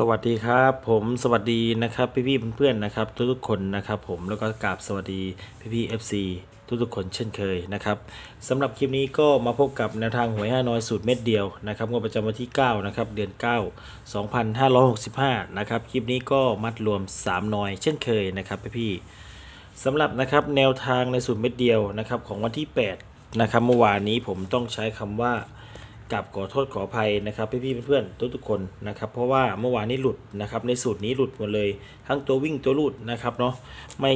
สวัสดีครับผมสวัสดีนะครับพี่ๆเพื่อนๆนะครับ ทุกๆคนนะครับผมแล้วก็กราบสวัสดีพี่ๆ FC ทุกๆคนเช่นเคยนะครับสำหรับคลิปนี้ก็มาพบกับแนวทางหวยห้าน้อยสูตรเม็ดเดียวนะครับงวดประจำวันที่ 9 นะครับ เดือน 9 2565 นะครับ คลิปนี้ก็มัดรวม 3 น้อยเช่นเคยนะครับพี่ๆสำหรับนะครับแนวทางในสูตรเม็ดเดียวนะครับของวันที่ 8 นะครับเมื่อวานนี้ผมต้องใช้คำว่า กับขอโทษขออภัยนะครับพี่ๆเพื่อนๆทุกๆคนนะครับเพราะว่าเมื่อวานนี้หลุดนะครับในสูตรนี้หลุดหมดเลย ทั้งตัววิ่งตัวลุดนะครับเนาะไม่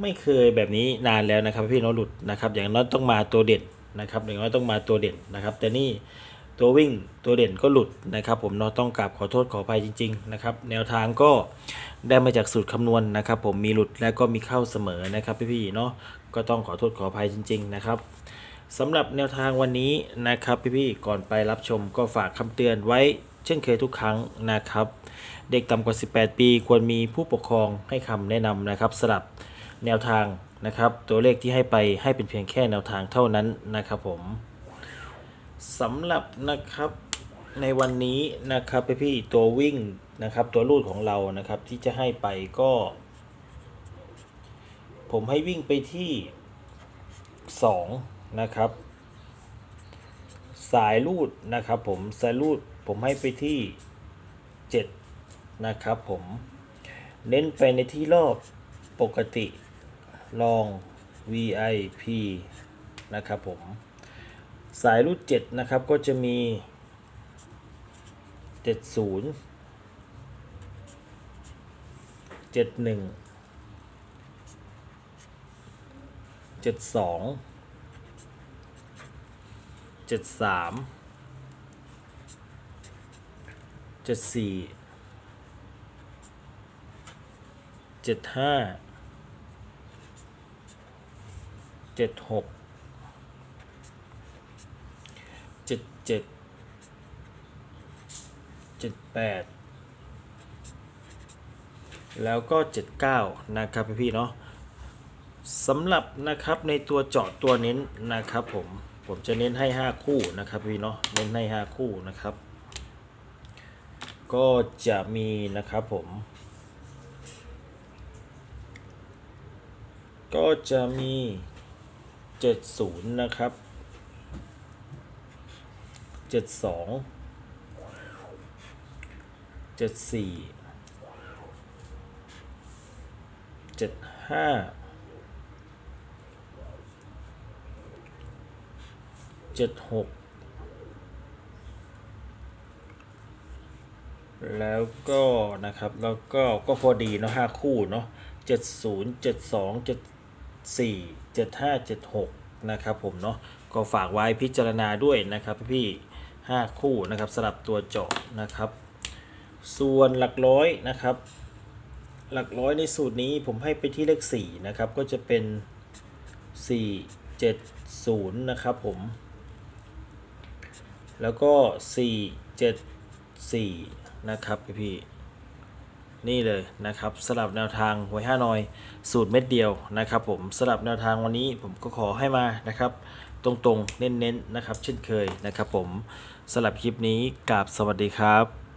ไม่เคยแบบนี้นานแล้วนะครับพี่เน้องหลุดนะครับอย่างน้อยต้องมาตัวเด่นนะครับอย่างน้อยต้องมาตัวเด่นนะครับ แต่นี่ตัววิ่งตัวเด่นก็หลุดนะครับ ผมเนาะต้องกราบขอโทษขออภัยจริงๆนะครับแนวทางก็ได้มาจากสูตรคำนวณนะครับ ผมมีหลุดและก็มีเข้าเสมอนะครับพี่ๆเนาะก็ต้องขอโทษขออภัยจริง ๆ นะครับ สำหรับแนวทางวันนี้นะครับพี่ๆก่อนไปรับชมก็ฝากคำเตือนไว้เช่นเคยทุกครั้งนะครับ เด็กต่ำกว่า 18 ปีควรมีผู้ปกครองให้คำแนะนำนะครับสำหรับแนวทางนะครับ ตัวเลขที่ให้ไปให้เป็นเพียงแค่แนวทางเท่านั้นนะครับผมสำหรับนะครับในวันนี้นะครับพี่พี่ๆตัววิ่งนะครับ ตัวรูดของเรานะครับที่จะให้ไปก็ ผมให้วิ่งไปที่ 2 นะครับ สายรูดนะครับผมสายรูดผมให้ไปที่7นะครับผมเน้นไปในที่รอบปกติลอง VIP นะครับผมสายรูด7นะครับก็จะมี 70 71 72 73 74 75 76เจ็ดเจ็ดเจ็ดแปดแล้วก็เจ็ดเก้านะครับพี่เนาะสำหรับนะครับในตัวเจาะตัวเน้นนะครับผม ผมจะเน้นให้ 5 คู่นะครับพี่เนาะเน้นให้ 5 คู่นะครับ ก็จะมีนะครับผม ก็จะมี 70 นะครับ 72 74 75 เจ็ดหกแล้วก็นะครับแล้วก็ก็พอดีเนาะห้าคู่เนาะเจ็ดศูนย์เจ็ดสองเจ็ดสี่เจ็ดห้าเจ็ดหกนะครับผมเนาะก็ฝากไว้พิจารณาด้วยนะครับพี่ๆห้าคู่นะครับสลับตัวเจาะนะครับ ส่วนหลักร้อยนะครับ หลักร้อยในสูตรนี้ผมให้ไปที่เลขสี่นะครับก็จะเป็นสี่เจ็ดศูนย์นะครับผม แล้วก็สี่เจ็ดสี่นะครับพี่พี่นี่เลยนะครับสลับแนวทางหวยห้าน้อยสูตรเม็ดเดียวนะครับ ผมสลับแนวทางวันนี้ผมก็ขอให้มานะครับ ตรงๆเน้นๆนนะครับ เช่นเคยนะครับ ผมสลับคลิปนี้กับสวัสดีครับ